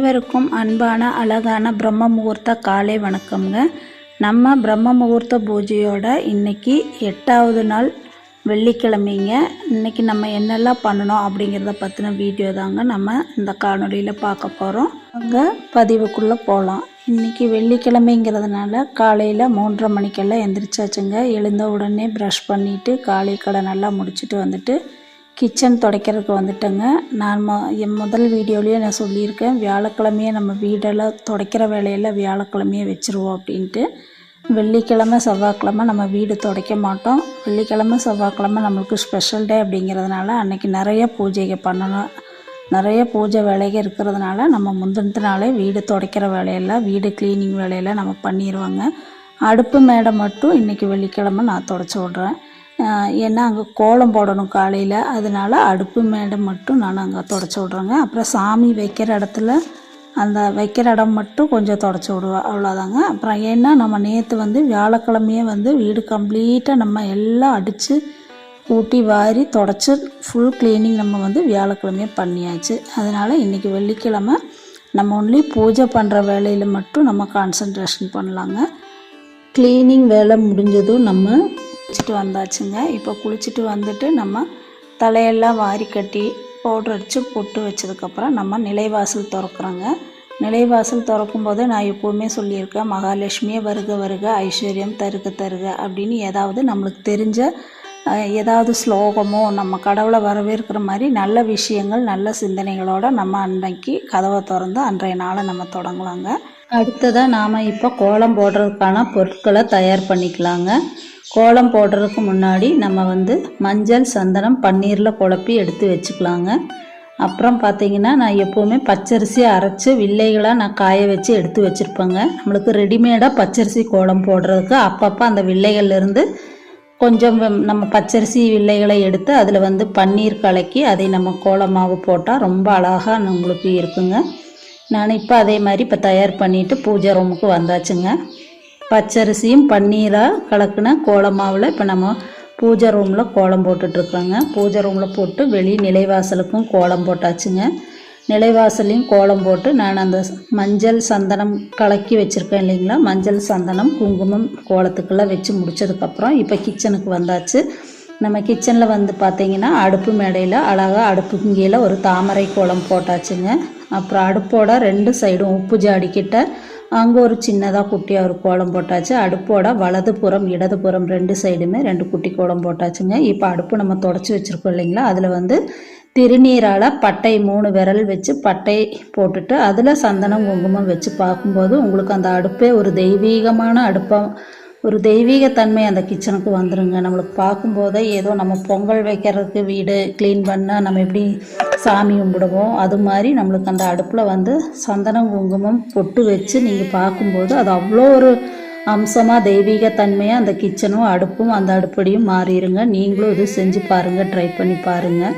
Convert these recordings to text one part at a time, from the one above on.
அனைவருக்கும் அன்பான அழகான பிரம்ம முகூர்த்த காலை வணக்கம்ங்க. நம்ம பிரம்ம முகூர்த்த பூஜையோட இன்னைக்கு எட்டாவது நாள் வெள்ளிக்கிழமைங்க. இன்னைக்கு நம்ம என்னெல்லாம் பண்ணணும் அப்படிங்கிறத பற்றின வீடியோ தாங்க நம்ம இந்த காணொலியில் பார்க்க போகிறோம் அங்கே பதிவுக்குள்ளே போகலாம் இன்றைக்கி வெள்ளிக்கிழமைங்கிறதுனால காலையில் மூன்றரை மணிக்கெல்லாம் எந்திரிச்சாச்சுங்க. எழுந்த உடனே ப்ரஷ் பண்ணிவிட்டு காலை கடை நல்லா முடிச்சுட்டு வந்துட்டு கிச்சன் துடைக்கிறதுக்கு வந்துட்டேங்க. நான் மொ என் முதல் வீடியோலேயே நான் சொல்லியிருக்கேன் வியாழக்கிழமையே நம்ம வீடெல்லாம் துடைக்கிற வேலையெல்லாம் வியாழக்கிழமையே வச்சுருவோம் அப்படின்ட்டு. வெள்ளிக்கிழமை செவ்வாய்க்கிழமை நம்ம வீடு துடைக்க மாட்டோம். வெள்ளிக்கிழமை செவ்வாய்க்கிழமை நம்மளுக்கு ஸ்பெஷல் டே அப்படிங்கிறதுனால அன்றைக்கி நிறைய பூஜைகள் பண்ணணும். நிறைய பூஜை வேலைகள் இருக்கிறதுனால நம்ம முந்தினத்து நாளே வீடு துடைக்கிற வேலையெல்லாம் வீடு க்ளீனிங் வேலையெல்லாம் நம்ம பண்ணிடுவோங்க அடுப்பு மேடை மட்டும் இன்றைக்கி வெள்ளிக்கிழமை நான் துடைச்சி விட்றேன். ஏன்னா அங்கே கோலம் போடணும் காலையில். அதனால அடுப்பு மேடை மட்டும் நான் அங்கே தொடச்சி விட்றேங்க. அப்புறம் சாமி வைக்கிற இடத்துல அந்த வைக்கிற இடம் மட்டும் கொஞ்சம் தொடச்சி விடுவேன் அவ்வளோதாங்க அப்புறம் ஏன்னா நம்ம நேற்று வந்து வியாழக்கிழமையே வந்து வீடு கம்ப்ளீட்டாக நம்ம எல்லாம் அடித்து கூட்டி வாரி தொடச்சி ஃபுல் க்ளீனிங் நம்ம வந்து வியாழக்கிழமையே பண்ணியாச்சு. அதனால் இன்றைக்கி வெள்ளிக்கிழமை நம்ம ஒன்லி பூஜை பண்ணுற வேலையில் மட்டும் நம்ம கான்சன்ட்ரேஷன் பண்ணலாங்க. க்ளீனிங் வேலை முடிஞ்சதும் நம்ம குளிச்சுட்டு வந்தாச்சுங்க. இப்போ குளிச்சுட்டு வந்துட்டு நம்ம தலையெல்லாம் வாரி கட்டி பவுடர் அடித்து பொட்டு வச்சதுக்கப்புறம் நம்ம நிலைவாசல் திறக்கிறோங்க. நிலைவாசல் திறக்கும் போது நான் எப்போவுமே சொல்லியிருக்கேன் மகாலட்சுமியே வருக வருக ஐஸ்வர்யம் தருக தருக அப்படின்னு ஏதாவது நம்மளுக்கு தெரிஞ்ச ஏதாவது ஸ்லோகமோ நம்ம கடவுளை வரவேற்கிற மாதிரி நல்ல விஷயங்கள் நல்ல சிந்தனைகளோடு நம்ம அன்னைக்கு கதவை திறந்து அன்றைய நாளை நம்ம தொடங்கலாங்க. அடுத்ததாக நாம் இப்போ கோலம் போடுறதுக்கான பொருட்களை தயார் பண்ணிக்கலாங்க. கோலம் போடுறதுக்கு முன்னாடி நம்ம வந்து மஞ்சள் சந்தனம் பன்னீரில் குழப்பி எடுத்து வச்சுக்கலாங்க. அப்புறம் பார்த்தீங்கன்னா நான் எப்போவுமே பச்சரிசி அரைச்சி வில்லைகளாக நான் காய வச்சு எடுத்து வச்சுருப்பேங்க. நம்மளுக்கு ரெடிமேடாக பச்சரிசி கோலம் போடுறதுக்கு அப்பப்போ அந்த வில்லைகள்லேருந்து கொஞ்சம் நம்ம பச்சரிசி வில்லைகளை எடுத்து அதில் வந்து பன்னீர் கலக்கி அதை நம்ம கோலம் மாவு போட்டால் ரொம்ப அழகாக நம்மளுக்கு இருக்குங்க. நான் இப்போ அதே மாதிரி இப்போ தயார் பண்ணிவிட்டு பூஜை ரூமுக்கு வந்தாச்சுங்க. பச்சரிசியும் பன்னீராக கலக்கின கோலம் மாவில் இப்போ நம்ம பூஜை ரூமில் கோலம் போட்டுட்ருக்குறோங்க பூஜை ரூமில் போட்டு வெளி நிலைவாசலுக்கும் கோலம் போட்டாச்சுங்க. நிலைவாசலையும் கோலம் போட்டு நான் அந்த மஞ்சள் சந்தனம் கலக்கி வச்சுருக்கேன் இல்லைங்களா? மஞ்சள் சந்தனம் குங்குமம் கோலத்துக்கெல்லாம் வச்சு முடிச்சதுக்கப்புறம் இப்போ கிச்சனுக்கு வந்தாச்சு. நம்ம கிச்சனில் வந்து பார்த்தீங்கன்னா அடுப்பு மேடையில் அழகாக அடுப்புக்கு கீழே ஒரு தாமரை கோலம் போட்டாச்சுங்க. அப்புறம் அடுப்போட ரெண்டு சைடும் உப்பு ஜாடிக்கிட்ட அங்கே ஒரு சின்னதாக குட்டியாக ஒரு கோலம் போட்டாச்சு. அடுப்போட வலதுபுறம் இடதுபுறம் ரெண்டு சைடுமே ரெண்டு குட்டி கோலம் போட்டாச்சுங்க. இப்போ அடுப்பு நம்ம தொடச்சி வச்சுருக்கோம் இல்லைங்களா? அதில் வந்து திருநீரால் பட்டை மூணு விரல் வச்சு பட்டை போட்டுட்டு அதில் சந்தனம் குங்குமம் வச்சு பார்க்கும்போது உங்களுக்கு அந்த அடுப்பே ஒரு தெய்வீகமான அடுப்பாக ஒரு தெய்வீகத்தன்மை அந்த கிச்சனுக்கு வந்துடுங்க நம்மளுக்கு பார்க்கும்போதே ஏதோ நம்ம பொங்கல் வைக்கிறதுக்கு வீடு க்ளீன் பண்ணால் நம்ம எப்படி சாமி கும்பிடுவோம்? அது மாதிரி நம்மளுக்கு அந்த அடுப்பில் வந்து சந்தனம் குங்குமம் பொட்டு வச்சு நீங்கள் பார்க்கும்போது அது அவ்வளோ ஒரு அம்சமாக தெய்வீகத்தன்மையாக அந்த கிச்சனும் அடுப்பும் அந்த அடுப்படியும் மாறிடுங்க நீங்களும் இது செஞ்சு பாருங்கள் ட்ரை பண்ணி பாருங்கள்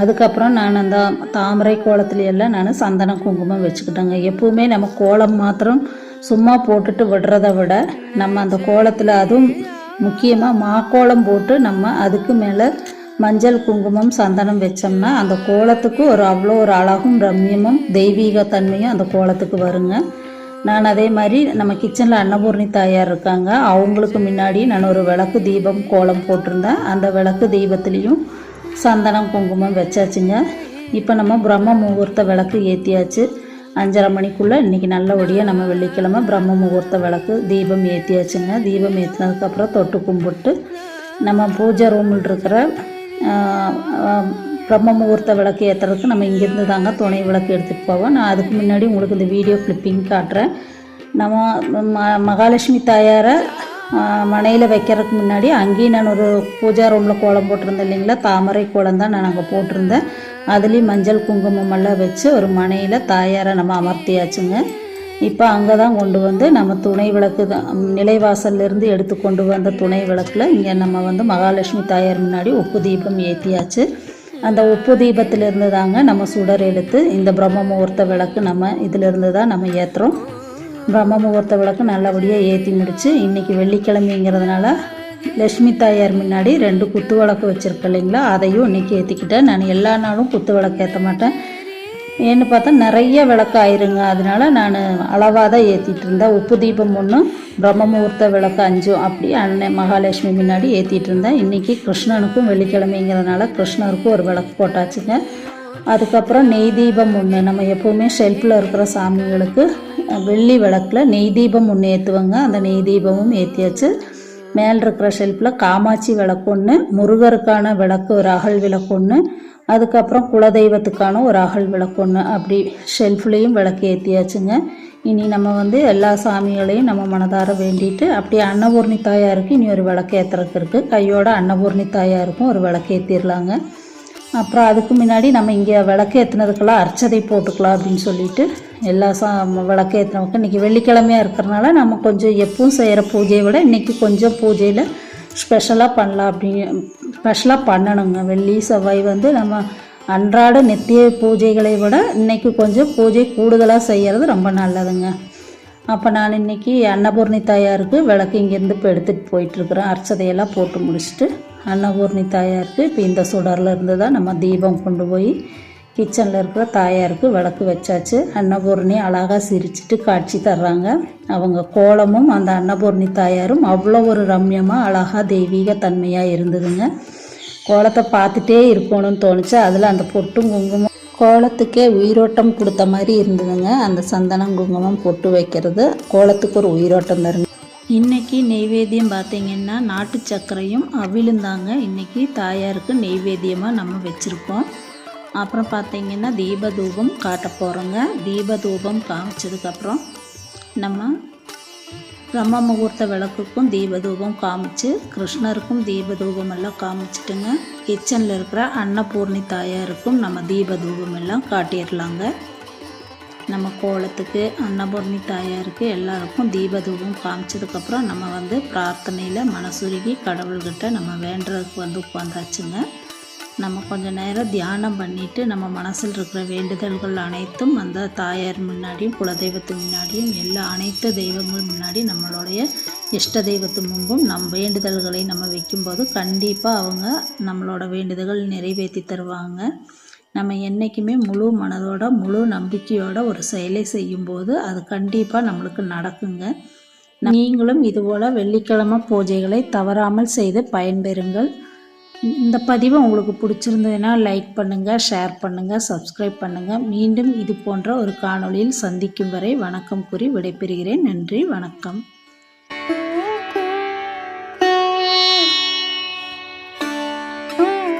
அதுக்கப்புறம் நான் அந்த தாமரை கோலத்துலையெல்லாம் நான் சந்தன குங்குமம் வச்சுக்கிட்டேங்க. எப்பவுமே நம்ம கோலம் மாத்திரம் சும்மா போட்டுட்டு விடுறத விட நம்ம அந்த கோலத்தில் அதுவும் முக்கியமாக மாக்கோலம் போட்டு நம்ம அதுக்கு மேலே மஞ்சள் குங்குமம் சந்தனம் வச்சோம்னா அந்த கோலத்துக்கு ஒரு அவ்வளோ ஒரு அழகும் ரம்யமும் தெய்வீக தன்மையும் அந்த கோலத்துக்கு வருங்க. நான் அதே மாதிரி நம்ம கிச்சனில் அன்னபூர்ணி தாயார் இருக்காங்க. அவங்களுக்கு முன்னாடி நான் ஒரு விளக்கு தீபம் கோலம் போட்டிருந்தேன். அந்த விளக்கு தீபத்துலேயும் சந்தனம் குங்குமம் வச்சாச்சுங்க. இப்போ நம்ம பிரம்ம முகூர்த்த விளக்கு ஏற்றியாச்சு அஞ்சரை மணிக்குள்ளே இன்றைக்கி நல்லபடியாக நம்ம வெள்ளிக்கிழமை பிரம்ம முகூர்த்த விளக்கு தீபம் ஏற்றியாச்சுங்க தீபம் ஏற்றினதுக்கப்புறம் தொட்டு கும்பிட்டு நம்ம பூஜை ரூமில் இருக்கிற பிரம்ம முகூர்த்த விளக்கு ஏற்றுறதுக்கு நம்ம இங்கேருந்து தாங்க துணை விளக்கு எடுத்துகிட்டு போவோம். நான் அதுக்கு முன்னாடி உங்களுக்கு இந்த வீடியோ கிளிப்பிங் காட்டுறேன். நம்ம ம மகாலட்சுமி தாயாரை மனையில் வைக்கிறதுக்கு முன்னாடி அங்கேயும் நான் ஒரு பூஜா ரூமில் கோலம் போட்டிருந்தேன் இல்லைங்களா? தாமரை கோலம் தான் நான் அங்கே போட்டிருந்தேன். அதுலேயும் மஞ்சள் குங்குமம் எல்லாம் வச்சு ஒரு மனையில் தாயாரை நம்ம அமர்த்தியாச்சுங்க. இப்போ அங்கே தான் கொண்டு வந்து நம்ம துணை விளக்கு தான் நிலைவாசல்லேருந்து எடுத்து கொண்டு வந்த துணை விளக்கில் இங்கே நம்ம வந்து மகாலட்சுமி தாயார் முன்னாடி உப்பு தீபம் ஏற்றியாச்சு அந்த உப்பு தீபத்திலிருந்து தாங்க நம்ம சுடர் எடுத்து இந்த பிரம்ம முகூர்த்த விளக்கு நம்ம இதிலிருந்து தான் நம்ம ஏற்றுறோம் பிரம்ம முகூர்த்த விளக்கு நல்லபடியாக ஏற்றி முடித்து இன்றைக்கி வெள்ளிக்கிழமைங்கிறதுனால லட்சுமி தாயார் முன்னாடி ரெண்டு குத்து விளக்கு வச்சுருக்கேன் இல்லைங்களா? அதையும் இன்றைக்கி ஏற்றிக்கிட்டேன் நான் எல்லா நாளும் குத்து விளக்கு ஏற்ற மாட்டேன். ஏன்னு பார்த்தா நிறைய விளக்கு ஆயிருங்க. அதனால நான் அளவாக தான் ஏற்றிட்டு இருந்தேன். உப்பு தீபம் ஒன்று பிரம்ம முகூர்த்த விளக்கு அஞ்சும். அப்படி அண்ணன் மகாலட்சுமி முன்னாடி ஏற்றிட்டு இருந்தேன். இன்றைக்கி கிருஷ்ணனுக்கும் வெள்ளிக்கிழமைங்கிறதுனால கிருஷ்ணருக்கும் ஒரு விளக்கு போட்டாச்சுங்க. அதுக்கப்புறம் நெய் தீபம் ஒன்று நம்ம எப்போவுமே ஷெல்ஃபில் இருக்கிற சாமிகளுக்கு வெள்ளி விளக்கில் நெய் தீபம் ஒன்று ஏற்றுவாங்க அந்த நெய் தீபமும் ஏற்றியாச்சு மேல் இருக்கிற ஷெல்ஃபில் காமாட்சி விளக்கு ஒன்று முருகருக்கான விளக்கு ஒரு அகல் விளக்கு ஒன்று அதுக்கப்புறம் குலதெய்வத்துக்கான ஒரு அகல் விளக்கு ஒன்று அப்படி ஷெல்ஃப்லேயும் விளக்கு ஏற்றியாச்சுங்க இனி நம்ம வந்து எல்லா சாமிகளையும் நம்ம மனதார வேண்டிட்டு அப்படியே அன்னபூர்ணி தாயாருக்கு இனி ஒரு விளக்கு ஏற்றுறதுக்கு இருக்குது கையோட அன்னபூர்ணி தாயாருக்கும் ஒரு விளக்கு ஏற்றிடலாங்க அப்புறம் அதுக்கு முன்னாடி நம்ம இங்கே விளக்கு ஏற்றுனதுக்கெல்லாம் அர்ச்சதை போட்டுக்கலாம் அப்படின்னு சொல்லிட்டு எல்லா சா விளக்கு ஏற்றினவங்க இன்றைக்கி வெள்ளிக்கிழமையாக இருக்கிறனால நம்ம கொஞ்சம் எப்பவும் செய்கிற பூஜையை விட இன்றைக்கி கொஞ்சம் பூஜையில் ஸ்பெஷலாக பண்ணலாம் அப்படின்னு ஸ்பெஷலாக பண்ணணுங்க. வெள்ளி செவ்வாய் வந்து நம்ம அன்றாட நித்திய பூஜைகளை விட இன்றைக்கி கொஞ்சம் பூஜை கூடுதலாக செய்கிறது ரொம்ப நல்லதுங்க. அப்போ நான் இன்றைக்கி அன்னபூர்ணி தாயாருக்கு விளக்கு இங்கேருந்து இப்போ எடுத்துகிட்டு போயிட்டுருக்குறேன். அர்ச்சதையெல்லாம் போட்டு முடிச்சுட்டு அன்னபூர்ணி தாயாருக்கு இப்போ இந்த சுடரில் இருந்து தான் நம்ம தீபம் கொண்டு போய் கிச்சனில் இருக்கிற தாயாருக்கு விளக்கு வச்சாச்சு. அன்னபூர்ணி அழகாக சிரிச்சிட்டு காட்சி தர்றாங்க. அவங்க கோலமும் அந்த அன்னபூர்ணி தாயாரும் அவ்வளோ ஒரு ரம்யமாக அழகாக தெய்வீக தன்மையாக இருந்ததுங்க. கோலத்தை பார்த்துட்டே இருக்கணும்னு தோணுச்சு. அதில் அந்த பொட்டும் குங்குமம் கோலத்துக்கே உயிரோட்டம் கொடுத்த மாதிரி இருந்ததுங்க. அந்த சந்தனம் குங்குமம் பொட்டு வைக்கிறது. கோலத்துக்கு ஒரு உயிரோட்டம் தருங்க. இன்றைக்கி நெய்வேத்தியம் பார்த்தீங்கன்னா நாட்டு சர்க்கரையும் அவிலும் தாங்க. தாயாருக்கு நெய்வேத்தியமாக நம்ம வச்சுருக்கோம். அப்புறம் பார்த்தீங்கன்னா தீப தூபம் காட்ட போகிறோங்க தீப தூபம் காமிச்சதுக்கப்புறம் நம்ம பிரம்ம முகூர்த்த விளக்குக்கும் தீபதூபம் காமிச்சு கிருஷ்ணருக்கும் தீபதூபம் எல்லாம் காமிச்சிட்டுங்க. கிச்சனில் இருக்கிற அன்னபூர்ணி தாயாருக்கும் நம்ம தீபதூபம் எல்லாம் காட்டிடலாங்க நம்ம கோலத்துக்கு அன்னபூர்ணி தாயாருக்கு எல்லாருக்கும் தீபதூபம் காமிச்சதுக்கப்புறம் நம்ம வந்து பிரார்த்தனையில் மனசுருகி கடவுள்கிட்ட நம்ம வேண்டுறதுக்கு வந்து உட்காந்தாச்சுங்க நம்ம கொஞ்சம் நேரம் தியானம் பண்ணிவிட்டு நம்ம மனசில் இருக்கிற வேண்டுதல்கள் அனைத்தும் அந்த தாயார் முன்னாடியும் குலதெய்வத்து முன்னாடியும் எல்லா அனைத்து தெய்வங்கள் முன்னாடி நம்மளுடைய இஷ்ட தெய்வத்து முன்பும் நம் வேண்டுதல்களை நம்ம வைக்கும்போது கண்டிப்பாக அவங்க நம்மளோட வேண்டுதல்கள் நிறைவேற்றி தருவாங்க. நம்ம என்றைக்குமே முழு மனதோட முழு நம்பிக்கையோட ஒரு செயலை செய்யும்போது அது கண்டிப்பாக நம்மளுக்கு நடக்குங்க. நீங்களும் இதுபோல் வெள்ளிக்கிழமை பூஜைகளை தவறாமல் செய்து பயன்பெறுங்கள். இந்த பதிவு உங்களுக்கு பிடிச்சிருந்ததுன்னா லைக் பண்ணுங்கள் ஷேர் பண்ணுங்கள் சப்ஸ்கிரைப் பண்ணுங்கள் மீண்டும் இது போன்ற ஒரு காணொளியில் சந்திக்கும் வரை வணக்கம் கூறி விடைபெறுகிறேன். நன்றி வணக்கம்.